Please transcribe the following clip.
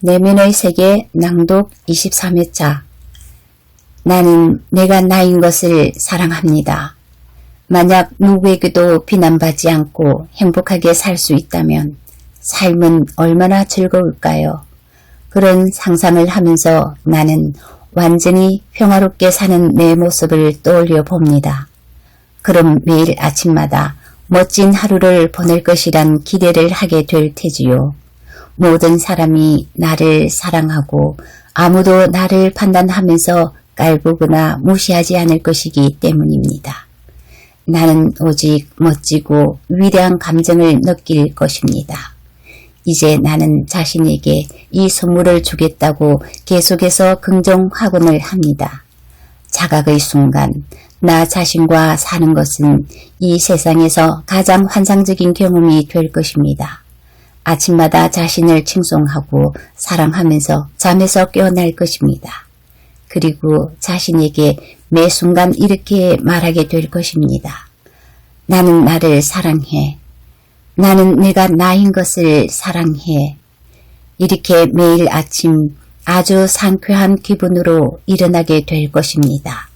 내면의 세계 낭독 23회차 나는 내가 나인 것을 사랑합니다. 만약 누구에게도 비난받지 않고 행복하게 살 수 있다면 삶은 얼마나 즐거울까요? 그런 상상을 하면서 나는 완전히 평화롭게 사는 내 모습을 떠올려 봅니다. 그럼 매일 아침마다 멋진 하루를 보낼 것이란 기대를 하게 될 테지요. 모든 사람이 나를 사랑하고 아무도 나를 판단하면서 깔보거나 무시하지 않을 것이기 때문입니다. 나는 오직 멋지고 위대한 감정을 느낄 것입니다. 이제 나는 자신에게 이 선물을 주겠다고 계속해서 긍정 확언을 합니다. 자각의 순간 나 자신과 사는 것은 이 세상에서 가장 환상적인 경험이 될 것입니다. 아침마다 자신을 칭송하고 사랑하면서 잠에서 깨어날 것입니다. 그리고 자신에게 매 순간 이렇게 말하게 될 것입니다. 나는 나를 사랑해. 나는 내가 나인 것을 사랑해. 이렇게 매일 아침 아주 상쾌한 기분으로 일어나게 될 것입니다.